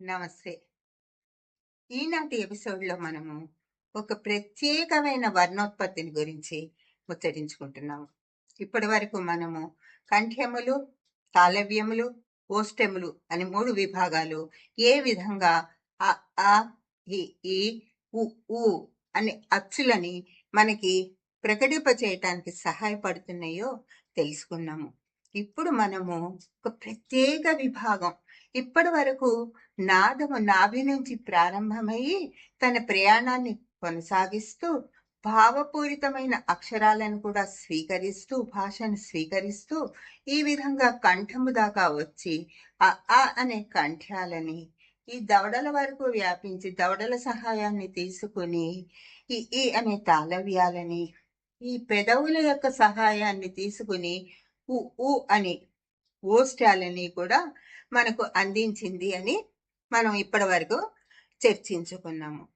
నమస్తే. ఈనాటి ఎపిసోడ్‌లో మనము ఒక ప్రత్యేకమైన వర్ణోత్పత్తిని గురించి ముచ్చటించుకుంటున్నాము. ఇప్పటివరకు మనము కంఠ్యములు, తాళవ్యములు, ఓష్టములు అని మూడు విభాగాలు ఏ విధంగా అ, ఆ, ఈ, ఉ, అనే అచ్చులని మనకి ప్రకటింపచేయటానికి సహాయపడుతున్నాయో తెలుసుకున్నాము. ఇప్పుడు మనము ఒక ప్రత్యేక విభాగం ఇప్పటి వరకు నాదము నాభి నుంచి ప్రారంభమయ్యి తన ప్రయాణాన్ని కొనసాగిస్తూ భావపూరితమైన అక్షరాలను కూడా స్వీకరిస్తూ భాషను స్వీకరిస్తూ ఈ విధంగా కంఠము దాకా వచ్చి అ ఆ అనే కంఠ్యాలని ఈ దవడల వరకు వ్యాపించి దవడల సహాయాన్ని తీసుకుని ఈ ఈ అనే తాళవ్యాలని ఈ పెదవుల యొక్క సహాయాన్ని తీసుకుని ఉ ఉ అని ఓష్టాలని కూడా మనకు అందించింది అని మనం ఇప్పటి వరకు చర్చించుకున్నాము.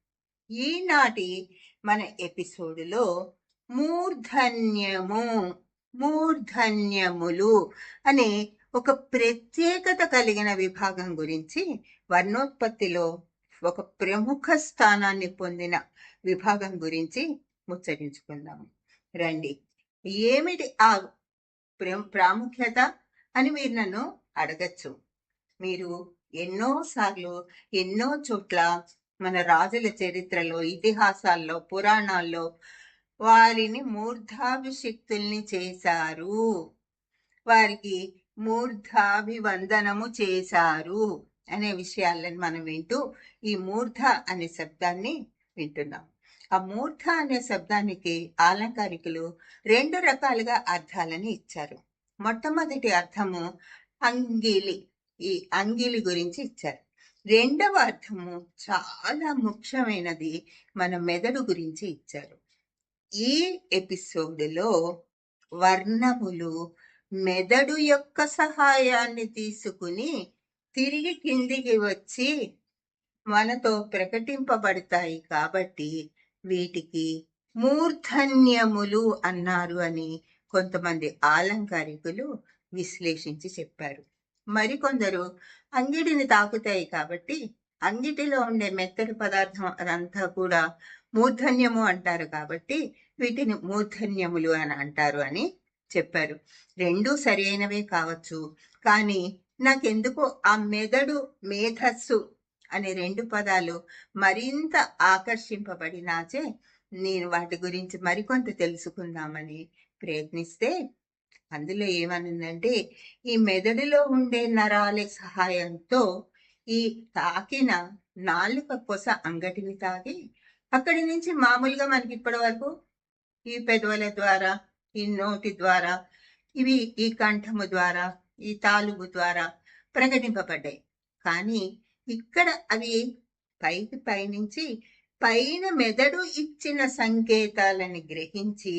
ఈనాటి మన ఎపిసోడులో మూర్ధన్యము మూర్ధన్యములు అనే ఒక ప్రత్యేకత కలిగిన విభాగం గురించి వర్ణోత్పత్తిలో ఒక ప్రముఖ స్థానాన్ని పొందిన విభాగం గురించి ముచ్చటించుకుందాము. రండి. ఏమిటి ఆ ప్ర- ప్రాముఖ్యత అని మీరు నన్ను అడగచ్చు. మీరు ఎన్నోసార్లు ఎన్నో చోట్ల మన రాజుల చరిత్రలో ఇతిహాసాల్లో పురాణాల్లో వారిని మూర్ధాభిషిక్తుల్ని చేశారు. వారికి మూర్ధాభివందనము చేశారు అనే విషయాలను మనం వింటూ ఈ మూర్ధ అనే శబ్దాన్ని వింటున్నాం. ఆ మూర్ధ అనే శబ్దానికి ఆలంకారికులు రెండు రకాలుగా అర్థాలని ఇచ్చారు. మొట్టమొదటి అర్థము అంగిలి. ఈ అంగిలి గురించి ఇచ్చారు. రెండవ అర్థము చాలా ముఖ్యమైనది మన మెదడు గురించి ఇచ్చారు. ఈ ఎపిసోడ్లో వర్ణములు మెదడు యొక్క సహాయాన్ని తీసుకుని తిరిగి కిందికి వచ్చి మనతో ప్రకటింపబడతాయి కాబట్టి వీటికి మూర్ధన్యములు అన్నారు అని కొంతమంది ఆలంకారికులు విశ్లేషించి చెప్పారు. మరికొందరు అంగిడిని తాకుతాయి కాబట్టి అంగిటిలో ఉండే మెత్తటి పదార్థం అదంతా కూడా మూర్ధన్యము అంటారు కాబట్టి వీటిని మూర్ధన్యములు అని అంటారు అని చెప్పారు. రెండూ సరైనవే కావచ్చు. కానీ నాకెందుకో ఆ మెదడు మేధస్సు అనే రెండు పదాలు మరింత ఆకర్షింపబడినాచే నేను వాటి గురించి మరికొంత తెలుసుకుందామని ప్రయత్నిస్తే అందులో ఏమనిందంటే ఈ మెదడులో ఉండే నరాల సహాయంతో ఈ తాకిన నాలుక కొస అంగటిని తాగి అక్కడి నుంచి మామూలుగా మనకి ఇప్పటి వరకు ఈ పెదవుల ద్వారా ఈ నోటి ద్వారా ఇవి ఈ కంఠము ద్వారా ఈ తాలుగు ద్వారా ప్రకటింపబడ్డాయి. కానీ ఇక్కడ అవి పైకి పైనుంచి పైన మెదడు ఇచ్చిన సంకేతాలని గ్రహించి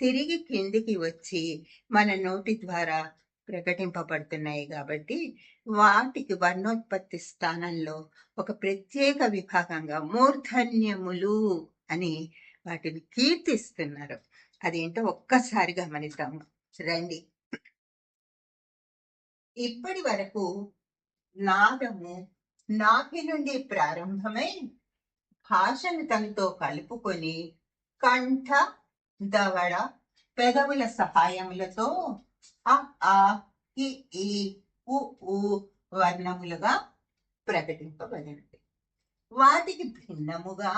తిరిగి కిందికి వచ్చి మన నోటి ద్వారా ప్రకటింపబడుతున్నాయి కాబట్టి వాటికి వర్ణోత్పత్తి స్థానంలో ఒక ప్రత్యేక విభాగంగా మూర్ధన్యములు అని వాటిని కీర్తిస్తున్నారు. అదేంటో ఒక్కసారి గమనిద్దాము. రండి. ఇప్పటి వరకు నాదము నాభి నుండి ప్రారంభమై భాషను తనతో కలుపుకొని కంఠ దవడ పెదవుల సహాయములతో అ ఆ ఇ ఈ ఉ ఊ వర్ణములుగా ప్రకటింపబడింది వాటికి భిన్నముగా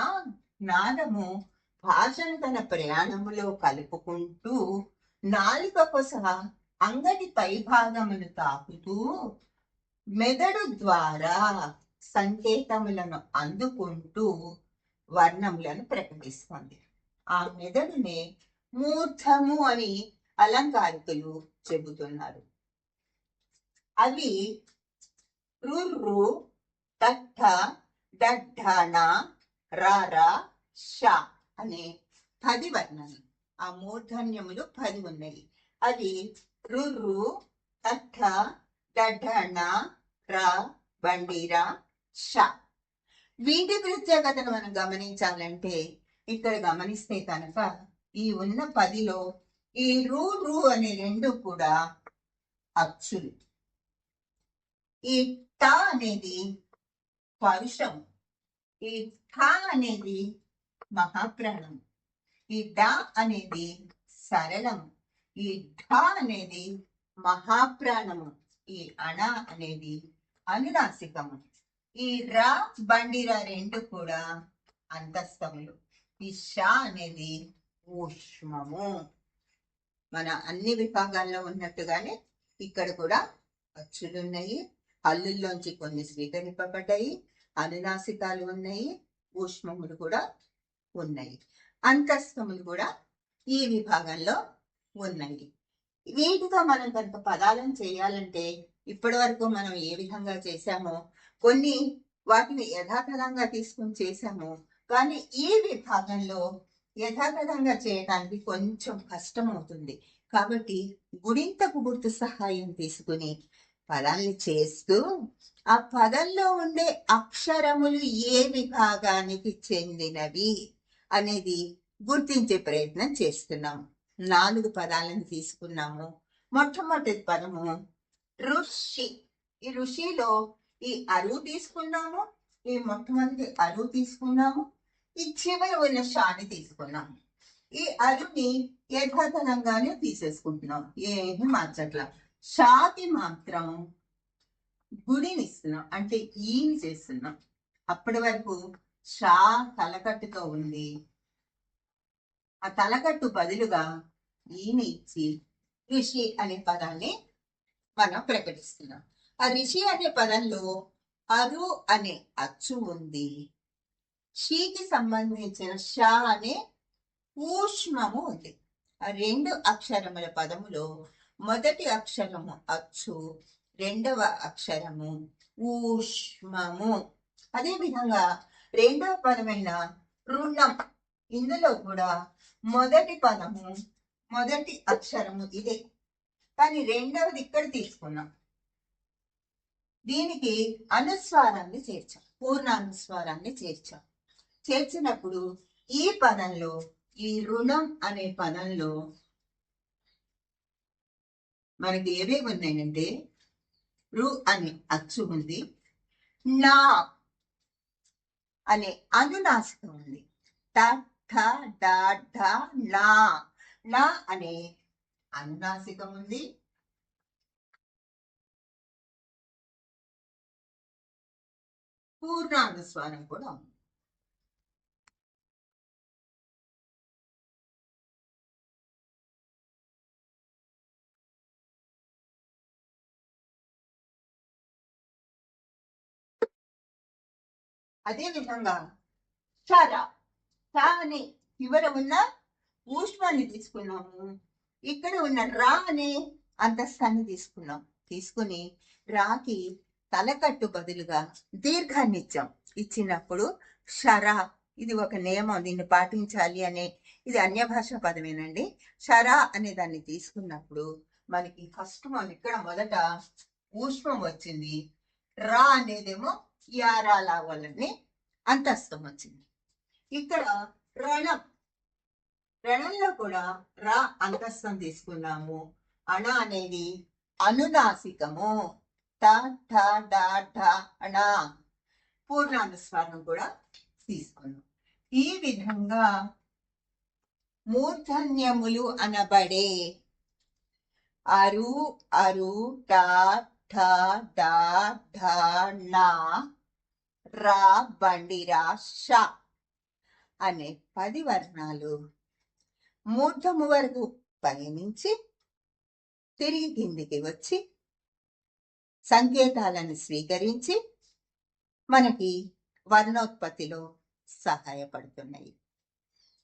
నాదము భాషను తన ప్రయాణములో కలుపుకుంటూ నాలుక కొస అంగటి పైభాగమును తాకుతూ మెదడు ద్వారా సంకేతములను అందుకుంటూ వర్ణములను ప్రకటిస్తుంది. ఆ మెదడునే మూర్ధము అని అలంకారికులు చెబుతున్నారు. అవి రుర్రు తట్ట డడ్డాణ రార ష అనే పది వర్ణాలు. ఆ మూర్ధన్యములు పది ఉన్నాయి. అది రుర్రు తట్ట డడ్డాణ రా బండిరా ష. వీటి ప్రత్యేకతను మనం గమనించాలంటే ఇక్కడ గమనిస్తే కనుక ఈ ఉన్న పదిలో ఈ రూ రూ అనే రెండు కూడా అచ్చులు ఈ ట అనేది పరుషం ఈ ఠ అనేది మహాప్రాణం ఈ డ అనేది సరళం ఈ ఢ అనేది మహాప్రాణము. ఈ అణ అనేది అనునాసికము. ఈ రా బండిరా రెండు కూడా అంతస్తములు. ఈ అనేది ఊష్మము మన అన్ని విభాగాల్లో ఉన్నట్టుగానే ఇక్కడ కూడా అచ్చులు ఉన్నాయి. హల్లుల్లోంచి కొన్ని స్వీకరింపబడ్డాయి. అనునాసికాలు ఉన్నాయి. ఊష్మములు కూడా ఉన్నాయి. అంతస్తములు కూడా ఈ విభాగంలో ఉన్నాయి. వీటితో మనం కనుక పదాలను చేయాలంటే ఇప్పటి వరకు మనం ఏ విధంగా చేశామో కొన్ని వాటిని యథాతథంగా తీసుకుని చేశాము కానీ ఈ విభాగంలో యథాతథంగా చేయడానికి కొంచెం కష్టం అవుతుంది కాబట్టి గుడింతకు గుర్తు సహాయం తీసుకుని పదాన్ని చేస్తూ ఆ పదంలో ఉండే అక్షరములు ఏ విభాగానికి చెందినవి అనేది గుర్తించే ప్రయత్నం చేస్తున్నాము నాలుగు పదాలను తీసుకున్నాము. మొట్టమొదటి పదము ఋషి. ఈ ఋషిలో ఈ అరువు తీసుకున్నాము. ఈ మొట్టమొదటి అరువు తీసుకున్నాము. ఈ చివరి ఉన్న షాని తీసుకున్నాము. ఈ అరుని యథాతథంగానే తీసేసుకుంటున్నాం. ఏమి మార్చట్లా. షాకి మాత్రం గుడిని ఇస్తున్నాం. అంటే ఈని చేస్తున్నాం. అప్పటి వరకు షా తలకట్టుతో ఉంది. ఆ తలకట్టు బదులుగా ఈని ఇచ్చి ఋషి అనే పదాన్ని మనం ప్రకటిస్తున్నాం. ఆ ఋషి అనే పదంలో అరు అనే అచ్చు ఉంది. షీకి సంబంధించిన ష అనే ఊష్మము ఉంది. ఆ రెండు అక్షరముల పదములో మొదటి అక్షరము అచ్చు రెండవ అక్షరము ఊష్మము అదే విధంగా రెండవ పదమైన రుణం ఇందులో కూడా మొదటి పదము మొదటి అక్షరము ఇదే. కానీ రెండవది ఇక్కడ తీసుకున్నాం. దీనికి అనుస్వారాన్ని చేర్చాం పూర్ణ అనుస్వారాన్ని చేర్చాం. చేర్చినప్పుడు ఈ పదంలో ఈ రుణం అనే పదంలో మనకి ఏవేవి ఉన్నాయంటే రు అనే అచ్చు ఉంది నా అనే అనునాసికం ఉంది. ట ఠ ఢ నా నా అనే అనునాసికం ఉంది పూర్ణానుస్వారం కూడా ఉంది. అదే విధంగా చర చ అనే చివర ఉన్న ఊష్మాన్ని తీసుకున్నాము. ఇక్కడ ఉన్న రా అనే అంతస్తాన్ని తీసుకున్నాం. తీసుకుని రాకి తలకట్టు బదులుగా దీర్ఘనిత్యం ఇచ్చినప్పుడు షరా ఇది ఒక నియమం దీన్ని పాటించాలి అనే ఇది అన్య భాషా పదమేనండి. షరా అనే దాన్ని తీసుకున్నప్పుడు మనకి ఫస్ట్ మనం ఇక్కడ మొదట ఊష్మం వచ్చింది. రా అనేదేమో యారా లావాలని అంతస్తం వచ్చింది. ఇక్కడ రణం రణంలో కూడా రా అంతస్తం తీసుకున్నాము. అణ అనేది అనునాసికము. ట ఠ డ అణ పూర్ణానుస్వారం కూడా తీసుకున్నాం ఈ విధంగా మూర్ధన్యములు అనబడే అరు అరు ట ఠ డ ఢ నా రా బండిరా ష అనే పది వర్ణాలు మూర్ధము వరకు పయనించి తిరిగి కిందికి వచ్చి సంకేతాలను స్వీకరించి మనకి వర్ణోత్పత్తిలో సహాయపడుతున్నాయి.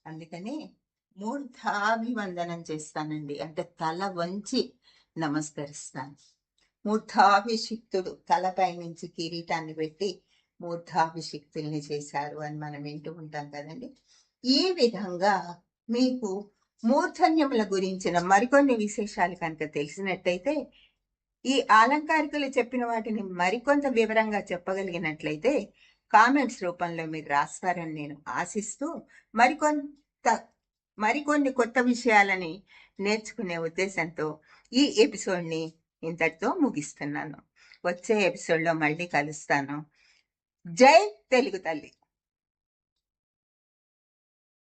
అందుకని మూర్ధాభివందనం చేస్తానండి. అంటే తల వంచి నమస్కరిస్తాను. మూర్ధాభిషిక్తుడు తలపై నుంచి కిరీటాన్ని పెట్టి మూర్ధాభిషిక్తుల్ని చేశారు అని మనం వింటూ ఉంటాం కదండి. ఈ విధంగా మీకు మూర్ధన్యముల గురించిన మరికొన్ని విశేషాలు కనుక తెలిసినట్టయితే ఈ ఆలంకారికులు చెప్పిన వాటిని మరికొంత వివరంగా చెప్పగలిగినట్లయితే కామెంట్స్ రూపంలో మీరు రాస్తారని నేను ఆశిస్తూ మరికొంత మరికొన్ని కొత్త విషయాలని నేర్చుకునే ఉద్దేశంతో ఈ ఎపిసోడ్ని ఇంతటితో ముగిస్తున్నాను. వచ్చే ఎపిసోడ్లో మళ్ళీ కలుస్తాను. జై తెలుగు తల్లి!